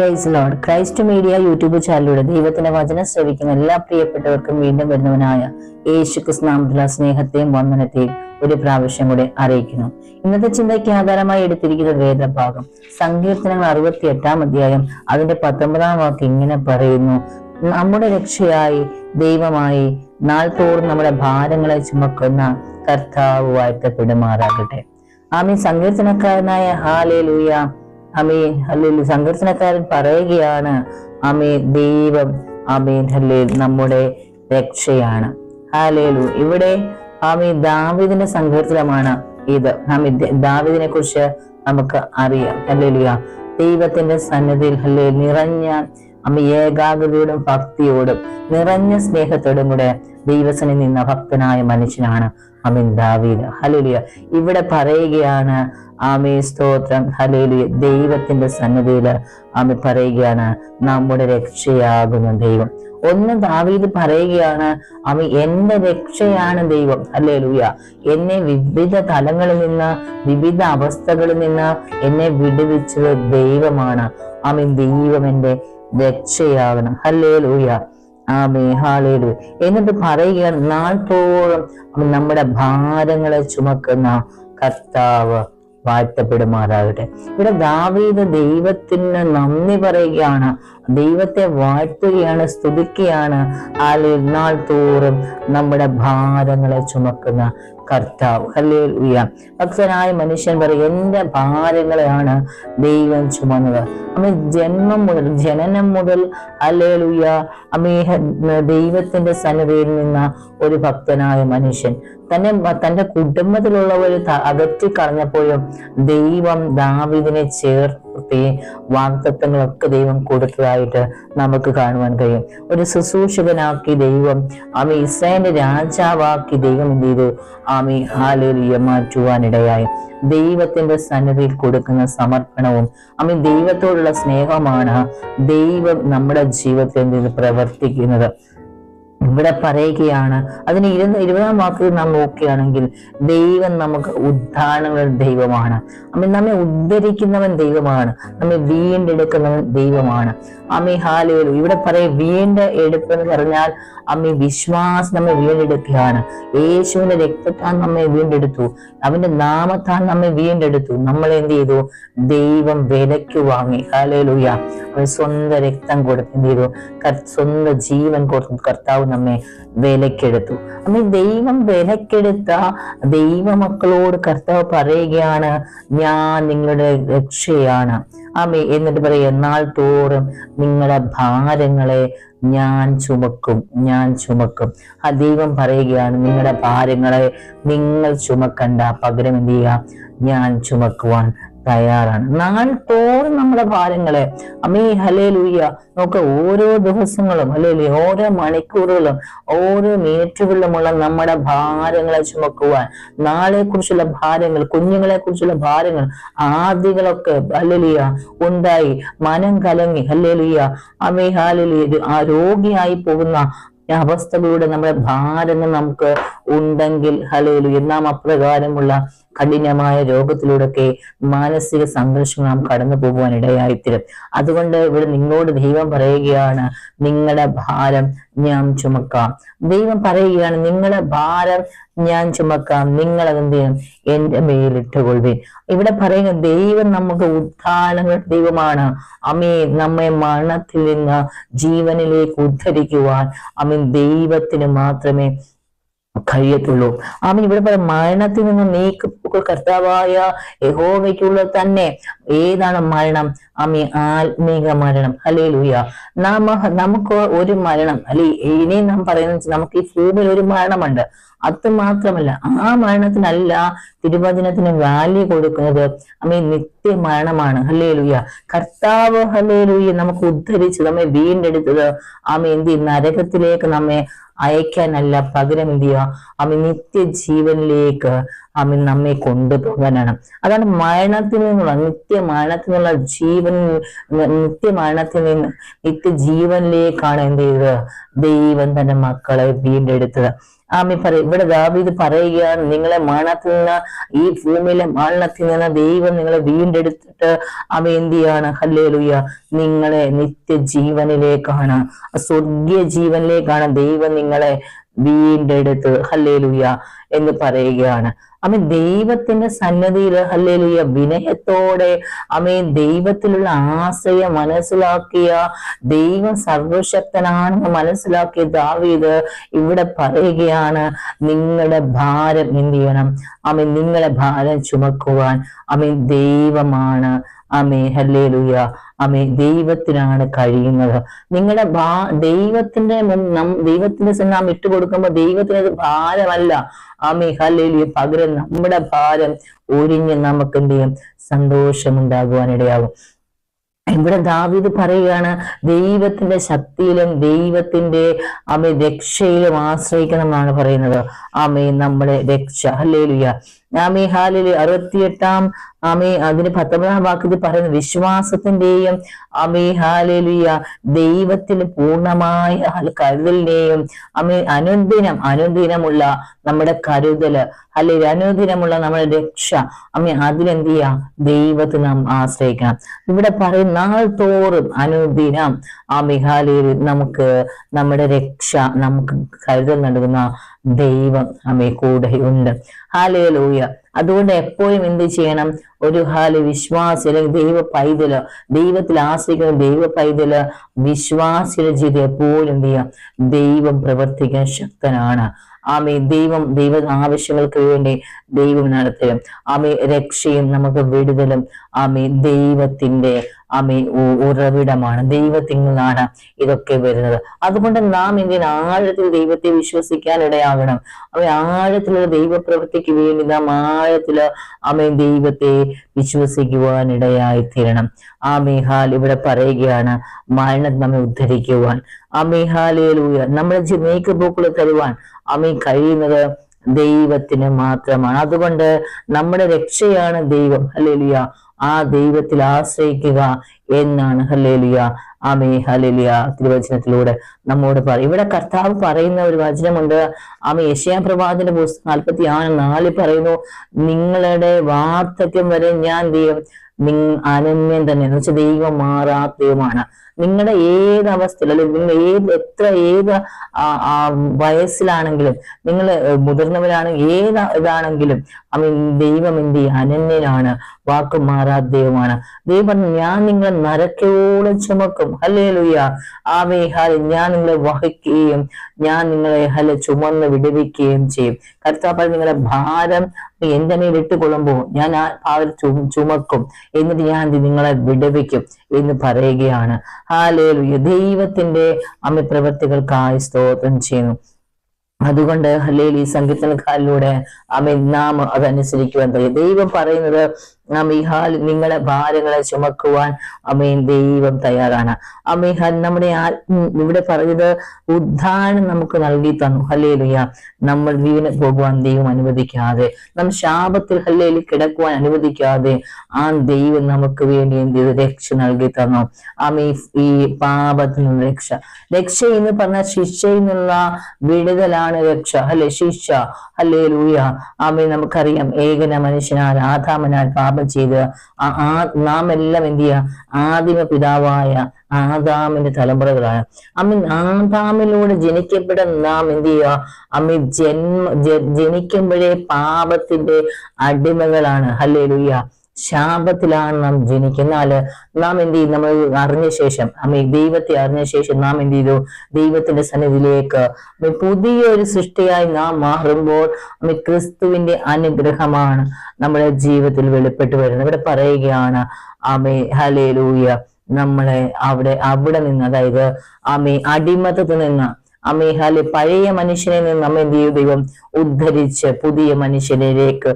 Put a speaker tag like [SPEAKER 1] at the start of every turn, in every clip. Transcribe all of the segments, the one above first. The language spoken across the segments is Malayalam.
[SPEAKER 1] Praise Lord Christ media YouTube ചാനലിലൂടെ ദൈവത്തിന്റെ വചനം ശ്രവിക്കുന്ന എല്ലാ പ്രിയപ്പെട്ടവർക്കും വീണ്ടും വരുന്നവനായ യേശു ക്രിസ്നാമത്തിലുള്ള സ്നേഹത്തെയും വന്ദനത്തെയും ഒരു പ്രാവശ്യം കൂടെ അറിയിക്കുന്നു. ഇന്നത്തെ ചിന്തയ്ക്ക് ആധാരമായി എടുത്തിരിക്കുന്ന വേദഭാഗം സങ്കീർത്തനങ്ങൾ അറുപത്തി എട്ടാം അധ്യായം അതിന്റെ പത്തൊമ്പതാം വാക്ക് ഇങ്ങനെ പറയുന്നു. നമ്മുടെ രക്ഷയായി ദൈവമായി നാൾ തോറും നമ്മുടെ ഭാരങ്ങളെ ചുമക്കുന്ന കർത്താവ് വാഴ്ത്തപ്പെടുമാറാകട്ടെ. ആമീൻ. സങ്കീർത്തനക്കാരനായ ഹാലേ ലൂയ അമേ അല്ലെങ്കിൽ സങ്കീർത്തനക്കാരൻ പറയുകയാണ് അമേ ദൈവം അമീൻ അല്ലേ നമ്മുടെ രക്ഷയാണ്. ഹാലേലു ഇവിടെ ആമി ദാവിദിന്റെ സങ്കീർത്തനമാണ് ഇത്. ആമി ദാവിദിനെ കുറിച്ച് നമുക്ക് അറിയാം. ഹല്ലേലൂയ. ദൈവത്തിന്റെ സന്നദ്ധിയിൽ ഹല്ലേ നിറഞ്ഞ അമ്മ ഏകാഗ്രതയോടും ഭക്തിയോടും നിറഞ്ഞ സ്നേഹത്തോടും കൂടെ ദൈവസനിൽ നിന്ന ഭക്തനായ മനുഷ്യനാണ് അമിൻ ദാവീദ്. ഹലേലിയ ഇവിടെ പറയുകയാണ് ആമേ സ്തോത്രം. ഹലേലിയ ദൈവത്തിന്റെ സന്നദ്ധയിൽ ആമി പറയുകയാണ് നമ്മുടെ രക്ഷയാകുന്ന ദൈവം. ഒന്ന് ദാവീദ് പറയുകയാണ് അവ എന്റെ രക്ഷയാണ് ദൈവം. അല്ലേ ലൂയ എന്നെ വിവിധ തലങ്ങളിൽ നിന്ന് വിവിധ അവസ്ഥകളിൽ നിന്ന് എന്നെ വിടുവിച്ചത് ദൈവമാണ്. അവൻ ദൈവം എന്റെ രക്ഷയാകണം. അല്ലേ ലൂയ എന്നിട്ട് പറയുകയാണ് നാൾ തോറും നമ്മുടെ ഭാരങ്ങളെ ചുമക്കുന്ന കർത്താവ് വാഴ്ത്തപ്പെടുമാറാകട്ടെ. ഇവിടെ ദാവീത് ദൈവത്തിന് നന്ദി പറയുകയാണ്. ദൈവത്തെ വാഴ്ത്തുകയാണ് സ്തുതിക്കുകയാണ്. ആലിൽ നാൾ തോറും നമ്മുടെ ഭാരങ്ങളെ ചുമക്കുന്ന കർത്താവ്. ഹല്ലേലൂയ. ഭക്തനായ മനുഷ്യൻ പറയും എന്റെ ഭാരങ്ങളെയാണ് ദൈവം ചുമന്നത്. അമ്മ ജന്മം മുതൽ ജനനം മുതൽ ഹല്ലേലൂയ. അമ്മേ ദൈവത്തിന്റെ സന്നദ്ധയിൽ നിന്ന ഒരു ഭക്തനായ മനുഷ്യൻ. തന്നെ തന്റെ കുടുംബത്തിലുള്ളവർ അകറ്റി കളഞ്ഞപ്പോഴും ദൈവം ദാവിദിനെ ചേർത്തി വാഗ്ദത്വങ്ങളൊക്കെ ദൈവം കൊടുത്തതായിട്ട് നമുക്ക് കാണുവാൻ കഴിയും. ഒരു ശുശ്രൂഷകനാക്കി ദൈവം ആമി ഇസ്രായേലിന്റെ രാജാവാക്കി ദൈവം എന്ത് ചെയ്തു? ആമി ഹാലേലിയ മാറ്റുവാനിടയായി. ദൈവത്തിന്റെ സന്നദ്ധിയിൽ കൊടുക്കുന്ന സമർപ്പണവും അമ്മ ദൈവത്തോടുള്ള സ്നേഹമാണ് ദൈവം നമ്മുടെ ജീവിതത്തിൽ പ്രവർത്തിക്കുന്നത്. ഇവിടെ പറയുകയാണ്. അതിന് ഇരുന്ന് ഇരുപതാം വാക്കിൽ നാം നോക്കുകയാണെങ്കിൽ ദൈവം നമുക്ക് ഉദ്ധാനങ്ങളുടെ ദൈവമാണ്. അമ്മ നമ്മെ ഉദ്ധരിക്കുന്നവൻ ദൈവമാണ്. നമ്മെ വീണ്ടെടുക്കുന്നവൻ ദൈവമാണ്. അമ്മി ഹാലേലു ഇവിടെ പറയും വീണ്ട എടുപ്പ് എന്ന് പറഞ്ഞാൽ അമ്മി വിശ്വാസം നമ്മെ വീണ്ടെടുക്കുകയാണ്. യേശുവിന്റെ രക്തത്താൽ നമ്മെ വീണ്ടെടുത്തു. അവന്റെ നാമത്താൽ നമ്മെ വീണ്ടെടുത്തു. നമ്മൾ എന്ത് ചെയ്തു? ദൈവം വിലയ്ക്ക് വാങ്ങി. ഹാലേലുയ. അവൻ സ്വന്തം രക്തം കൊടുത്ത് എന്ത് ചെയ്തു? സ്വന്തം ജീവൻ കൊടുത്തു കർത്താവ് നമ്മെ വിലക്കെടുത്തു അമ്മ ദൈവം വിലക്കെടുത്ത ദൈവമക്കളോട് കർത്താവ് പറയുകയാണ് ഞാൻ നിങ്ങളുടെ രക്ഷയാണ്. ആമേ എന്നിട്ട് പറയും നാൾ തോറും നിങ്ങളുടെ ഭാരങ്ങളെ ഞാൻ ചുമക്കും ഞാൻ ചുമക്കും. ആ ദൈവം പറയുകയാണ് നിങ്ങളുടെ ഭാരങ്ങളെ നിങ്ങൾ ചുമക്കണ്ട പകരം എന്ത് ചെയ്യുക? ഞാൻ ചുമക്കുവാൻ തയ്യാറാണ്. നാൾ തോറും നമ്മുടെ ഭാരങ്ങളെ അമ്മീ ഹലേ ലൂയ്യ നോക്ക് ഓരോ ദിവസങ്ങളും അല്ലേ ഓരോ മണിക്കൂറുകളും ഓരോ മിനിറ്റുകളിലുമുള്ള നമ്മുടെ ഭാരങ്ങളെ ചുമക്കുവാൻ നാളെ കുറിച്ചുള്ള ഭാരങ്ങൾ കുഞ്ഞുങ്ങളെ കുറിച്ചുള്ള ഭാരങ്ങൾ ആദികളൊക്കെ അല്ലലിയ ഉണ്ടായി മനം കലങ്ങി ഹല്ലേലിയ അമ്മേ ഹാലലിയ ആ രോഗിയായി പോകുന്ന അവസ്ഥകളുടെ നമ്മുടെ ഭാരങ്ങൾ നമുക്ക് ഉണ്ടെങ്കിൽ ഹലേലു നാം അപ്രകാരമുള്ള കഠിനമായ രോഗത്തിലൂടെയൊക്കെ മാനസിക സംഘർഷങ്ങൾ നാം കടന്നു പോകുവാൻ ഇടയായിത്തീരും അതുകൊണ്ട് ഇവിടെ നിങ്ങളോട് ദൈവം പറയുകയാണ് നിങ്ങളുടെ ഭാരം ഞാൻ ചുമക്കാം. ദൈവം പറയുകയാണ് നിങ്ങളുടെ ഭാരം ഞാൻ ചുമക്കാം. നിങ്ങൾ അതെന്ത് ചെയ്യണം? എന്റെ മേലിട്ടുകൊള്ളുവിൻ ഇവിടെ പറയുന്ന ദൈവം നമുക്ക് ഉദ്ധാനങ്ങളുടെ ദൈവമാണ്. അമീ നമ്മെ മരണത്തിൽ നിന്ന് ജീവനിലേക്ക് ഉദ്ധരിക്കുവാൻ അമീൻ ദൈവത്തിന് മാത്രമേ കഴിയത്തുള്ളൂ. അവൻ ഇവിടെ പറയും മരണത്തിൽ നിന്ന് നീ കർത്താവായ യഹോവയ്ക്കുള്ള തന്നെ. ഏതാണ് മരണം? ആമി ആത്മീക മരണം അല്ലേ ലൂയ നാമ നമുക്ക് ഒരു മരണം. അല്ലെ ഇനി നാം പറയുന്ന നമുക്ക് ഈ ഭൂമിയിൽ ഒരു മരണമുണ്ട്. അത് മാത്രമല്ല ആ മരണത്തിനല്ല തിരുവചനത്തിന് വാല്യൂ കൊടുക്കുന്നത്. അമ്മ നിത്യ മരണമാണ് അല്ലേ ലൂയ കർത്താവ് ഹലേ ലൂയ നമുക്ക് ഉദ്ധരിച്ച് നമ്മെ വീണ്ടെടുത്തത്. ആമ എന്ത് നരകത്തിലേക്ക് നമ്മെ അയക്കാനല്ല പകരം എന്ത് ചെയ്യുക? അമ്മ നിത്യജീവനിലേക്ക് ആമി നമ്മെ കൊണ്ടുപോകാനാണ്. അതാണ് മരണത്തിൽ നിന്നുള്ള നിത്യ മരണത്തിൽ നിന്നുള്ള ജീവൻ നിത്യ മരണത്തിൽ നിന്ന് ജീവനിലേക്കാണ് എന്ത് ചെയ്തത്? ദൈവം തന്റെ മക്കളെ വീണ്ടെടുത്തത്. ആമി പറയും ഇവിടെ ദാവീദ് പറയുകയാണ് നിങ്ങളെ മരണത്തിൽ നിന്ന് ഈ ഭൂമിയിലെ മരണത്തിൽ നിന്ന് ദൈവം നിങ്ങളെ വീണ്ടെടുത്തിട്ട് അവ എന്ത് ചെയ്യാണ്? ഹല്ലേലുയ്യ നിങ്ങളെ നിത്യജീവനിലേക്കാണ് സ്വർഗീയ ജീവനിലേക്കാണ് ദൈവം നിങ്ങളെ വീണ്ടെടുത്ത് ഹല്ലേലുയ്യ എന്ന് പറയുകയാണ്. അമ്മ ദൈവത്തിന്റെ സന്നദ്ധിയിൽ അല്ലെങ്കിൽ വിനയത്തോടെ അമ്മ ദൈവത്തിലുള്ള ആശ്രയം മനസ്സിലാക്കിയ ദൈവം സർവശക്തനാണെന്ന് മനസ്സിലാക്കിയ ദാവീദ് ഇവിടെ പറയുകയാണ് നിങ്ങളുടെ ഭാരം എന്ത് ചെയ്യണം? അമ്മ നിങ്ങളെ ഭാരം ചുമക്കുവാൻ അമ്മ ദൈവമാണ്. അമേ ഹല്ലേലൂയ. അമേ ദൈവത്തിനാണ് കഴിയുന്നത്. നിങ്ങളുടെ ഭാ ദൈവത്തിന്റെ ദൈവത്തിന്റെ സിനിമ ഇട്ടുകൊടുക്കുമ്പോൾ ദൈവത്തിന് അത് ഭാരമല്ല. ആമേ ഹല്ലേലൂയ. പകരം നമ്മുടെ ഭാരം ഒഴിഞ്ഞ് നമുക്ക് എന്ത് ചെയ്യും? സന്തോഷമുണ്ടാകുവാൻ ഇടയാകും ഇവിടെ ദാവീദ് പറയുകയാണ് ദൈവത്തിന്റെ ശക്തിയിലും ദൈവത്തിന്റെ അമേ രക്ഷയിലും ആശ്രയിക്കണം എന്നാണ് പറയുന്നത്. ആമേ നമ്മളെ രക്ഷ. ഹല്ലേലുയ. ആമേ ഹാലിൽ അറുപത്തിയെട്ടാം ആമേ അതിന് പത്തൊമ്പതാം വാക്യത്തിൽ പറയുന്ന വിശ്വാസത്തിന്റെയും അമേ ഹാലിയ ദൈവത്തിന് പൂർണമായ കരുതലിനെയും അമേ അനുദിനം അനുദിനമുള്ള നമ്മുടെ കരുതൽ. അല്ലെങ്കിൽ അനുദിനമുള്ള നമ്മുടെ രക്ഷ. അമ്മ അതിലെന്ത് ചെയ്യാം ദൈവത്തിന് നാം ആശ്രയിക്കണം. ഇവിടെ പറയും നാൾ തോറും അനുദിനം ആ മിഹാലിയിൽ നമുക്ക് നമ്മുടെ രക്ഷ നമുക്ക് കരുതൽ നൽകുന്ന ദൈവം അമ്മേ കൂടെ ഉണ്ട്. ഹാലയിലൂയ അതുകൊണ്ട് എപ്പോഴും എന്ത് ചെയ്യണം? ഒരു ഹാൽ വിശ്വാസി അല്ലെങ്കിൽ ദൈവ പൈതൽ ദൈവത്തിൽ ആശ്രയിക്കുന്ന ദൈവ പൈതൽ വിശ്വാസിയുടെ ജീവിതം എപ്പോഴും എന്ത് ചെയ്യാം? ദൈവം പ്രവർത്തിക്കാൻ ശക്തനാണ്. ആമേ ദൈവം ദൈവ ആവശ്യങ്ങൾക്ക് വേണ്ടി ദൈവം നടത്തലും ആമേ രക്ഷയും നമുക്ക് വിടുതലും. ആമേ ദൈവത്തിന്റെ ആമേ ഉറവിടമാണ് ദൈവത്തിൽ നിന്നാണ് ഇതൊക്കെ വരുന്നത്. അതുകൊണ്ട് നാം എന്തിന് ആഴത്തിൽ ദൈവത്തെ വിശ്വസിക്കാൻ ഇടയാകണം? അവ ആഴത്തിലുള്ള ദൈവപ്രവൃത്തിക്ക് വേണ്ടി നാം ആഴത്തിൽ അമേ ദൈവത്തെ വിശ്വസിക്കുവാൻ ഇടയായി തീരണം ആ മേഹാൽ ഇവിടെ പറയുകയാണ് മരണം നമ്മെ ഉദ്ധരിക്കുവാൻ. ആ മേഹാലയിലൂയ നമ്മുടെ നീക്കുപോക്കുകൾ തരുവാൻ. അമ്മ കഴിയുന്നത് ദൈവത്തിന് മാത്രമാണ്. അതുകൊണ്ട് നമ്മുടെ രക്ഷയാണ് ദൈവം. ഹലേലിയ ആ ദൈവത്തിൽ ആശ്രയിക്കുക എന്നാണ്. ഹലേലിയ ആമേ ഹലേലിയ തിരുവചനത്തിലൂടെ നമ്മോട് പറയും ഇവിടെ കർത്താവ് പറയുന്ന ഒരു വചനമുണ്ട്. അമേ യശയാ പ്രഭാതിന്റെ പുസ്തകം നാൽപ്പത്തി ആറ് നാലിൽ പറയുന്നു നിങ്ങളുടെ വാർദ്ധക്യം വരെ ഞാൻ ദൈവം നിങ് അനന്യം തന്നെ എന്ന് വെച്ചാൽ ദൈവം മാറാത്ത നിങ്ങളുടെ ഏത് അവസ്ഥയിൽ അല്ലെങ്കിൽ നിങ്ങൾ ഏത് എത്ര ഏത് വയസ്സിലാണെങ്കിലും നിങ്ങൾ മുതിർന്നവരാണെങ്കിൽ ഏത് ഇതാണെങ്കിലും അവൻ ദൈവം എന്ത് അനന്യനാണ് വാക്ക് മാറാത്ത ദൈവമാണ്. ദൈവം ഞാൻ നിങ്ങളെ നരക്കോളം ചുമക്കും. അല്ലേ ലുയ്യ ആമേ ഹാൽ ഞാൻ നിങ്ങളെ വഹിക്കുകയും ഞാൻ നിങ്ങളെ ഹല ചുമന്ന് വിടുവിക്കുകയും ചെയ്യും. കർത്താപ്പ നിങ്ങളെ ഭാരം എന്റെ മേൽ ഇട്ടുകൊള്ളുമ്പോൾ ഞാൻ ആ ഭാരം ചുമക്കും. എന്നിട്ട് ഞാൻ നിങ്ങളെ വിടുവിക്കും എന്ന് പറയുകയാണ്. ഹാലേലുയ. ദൈവത്തിന്റെ അമിപ്രവർത്തികൾക്കായി സ്തോത്രം ചെയ്യുന്നു. അതുകൊണ്ട് ഹലേലി ഈ സംഗീതക്കാരിലൂടെ അമ്മ നാം അതനുസരിക്കുവാൻ കഴിയും. ദൈവം പറയുന്നത് അമിഹാൽ നിങ്ങളെ ഭാരങ്ങളെ ചുമക്കുവാൻ അമീൻ ദൈവം തയ്യാറാണ്. അമിഹാൽ നമ്മുടെ ആ ഇവിടെ പറഞ്ഞത് ഉദ്ധാനം നമുക്ക് നൽകി തന്നു. ഹല്ലേലുയ. നമ്മൾ വീണ് പോകുവാൻ ദൈവം അനുവദിക്കാതെ നാം ശാപത്തിൽ ഹല്ലേലി കിടക്കുവാൻ അനുവദിക്കാതെ ആ ദൈവം നമുക്ക് വേണ്ടി എന്ത് രക്ഷ നൽകി തന്നു. അമീ ഈ പാപത്തിൽ നിന്ന് രക്ഷ. രക്ഷ എന്ന് പറഞ്ഞ ശിക്ഷയിൽ നിന്നുള്ള വിടുതലാണ് രക്ഷ. അല്ലെ? ശിക്ഷ. അല്ലേ ലൂയ ആമേ നമുക്കറിയാം ഏകന മനുഷ്യനാൽ ആധാമനാൽ പാപം പാപം ചെയ്ത് നാം എല്ലാം എന്ത് ചെയ്യുക ആദിമ പിതാവായ ആദാമിന്റെ തലമുറകളാണ് അമ്മ ആദാമിലൂടെ ജനിക്കപ്പെടാൻ നാം എന്ത് ചെയ്യുക? അമ്മ ജന്മ ജനിക്കുമ്പോഴേ പാപത്തിന്റെ അടിമകളാണ്. ഹല്ലേ ലുയ്യ ശാപത്തിലാണ് നാം ജനിക്കുന്നാൽ നാം എന്ത് ചെയ്യും? നമ്മൾ അറിഞ്ഞ ശേഷം അമ്മ ദൈവത്തെ അറിഞ്ഞ ശേഷം നാം എന്ത് ചെയ്തു? ദൈവത്തിന്റെ സന്നിധിയിലേക്ക് പുതിയൊരു സൃഷ്ടിയായി നാം മാറുമ്പോൾ അമ്മ ക്രിസ്തുവിന്റെ അനുഗ്രഹമാണ് നമ്മുടെ ജീവിതത്തിൽ വെളിപ്പെട്ടു വരുന്നത്. ഇവിടെ പറയുകയാണ് ആമേ ഹലേലൂയ നമ്മളെ അവിടെ അവിടെ നിന്ന് അതായത് ആമേ അടിമത്തത്തിൽ നിന്ന് അമേഹാൽ പഴയ മനുഷ്യനെ നിന്ന് നമ്മെ ദൈവം ഉദ്ധരിച്ച് പുതിയ മനുഷ്യനിലേക്ക്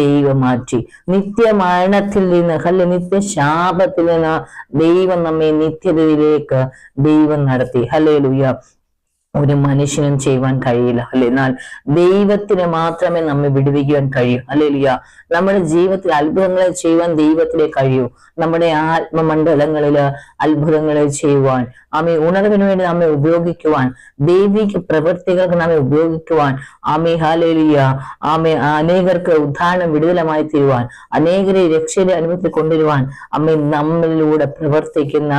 [SPEAKER 1] ദൈവം മാറ്റി. നിത്യ മരണത്തിൽ നിന്ന് അല്ലെ നിത്യ ശാപത്തിൽ നിന്ന് ദൈവം നമ്മെ നിത്യതയിലേക്ക് ദൈവം നടത്തി. ഹലേ ലുയ്യ ഒരു മനുഷ്യനും ചെയ്യുവാൻ കഴിയില്ല. അല്ലെ? എന്നാൽ ദൈവത്തിന് മാത്രമേ നമ്മെ വിടുവിക്കുവാൻ കഴിയൂ. അല്ലെ നമ്മുടെ ജീവിതത്തിൽ അത്ഭുതങ്ങളെ ചെയ്യുവാൻ ദൈവത്തിലെ കഴിയൂ. നമ്മുടെ ആത്മമണ്ഡലങ്ങളിൽ അത്ഭുതങ്ങളെ ചെയ്യുവാൻ ആമെ ഉണർവിന് വേണ്ടി നമ്മെ ഉപയോഗിക്കുവാൻ ദൈവിക പ്രവൃത്തികൾക്ക് നമ്മെ ഉപയോഗിക്കുവാൻ ആമെ ഹാലേലിയ ആമെ അനേകർക്ക് ഉദ്ധാരണം വിടുതലമായി തീരുവാൻ അനേകരെ രക്ഷയുടെ അനുഭവത്തിൽ കൊണ്ടുവരുവാൻ അമ്മ നമ്മളിലൂടെ പ്രവർത്തിക്കുന്ന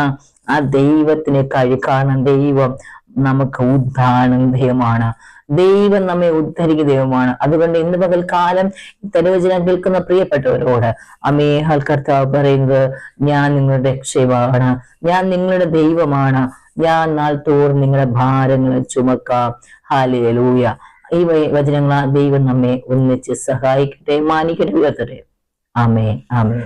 [SPEAKER 1] ആ ദൈവത്തിനെ കഴി കാരണം ദൈവം നമുക്ക് ഉദ്ധാനം ദൈവമാണ്. ദൈവം നമ്മെ ഉദ്ധരിക്കുന്ന ദൈവമാണ്. അതുകൊണ്ട് ഇന്ന് കാലം തെരുവചനം കേൾക്കുന്ന പ്രിയപ്പെട്ടവരോട് അമേഹൽ കർത്താവ് പറയുന്നത് ഞാൻ നിങ്ങളുടെ രക്ഷമാണ് ഞാൻ നിങ്ങളുടെ ദൈവമാണ്. ഞാൻ നാൾ തോറും നിങ്ങളുടെ ഭാരങ്ങളെ ചുമക്കാം. ഹാലേലൂയ ഈ വചനങ്ങളാ ദൈവം നമ്മെ ഒന്നിച്ച് സഹായിക്കട്ടെ. മാനിക്കട്ടെ ഉയർത്തട്ടെ ആമേ ആമേ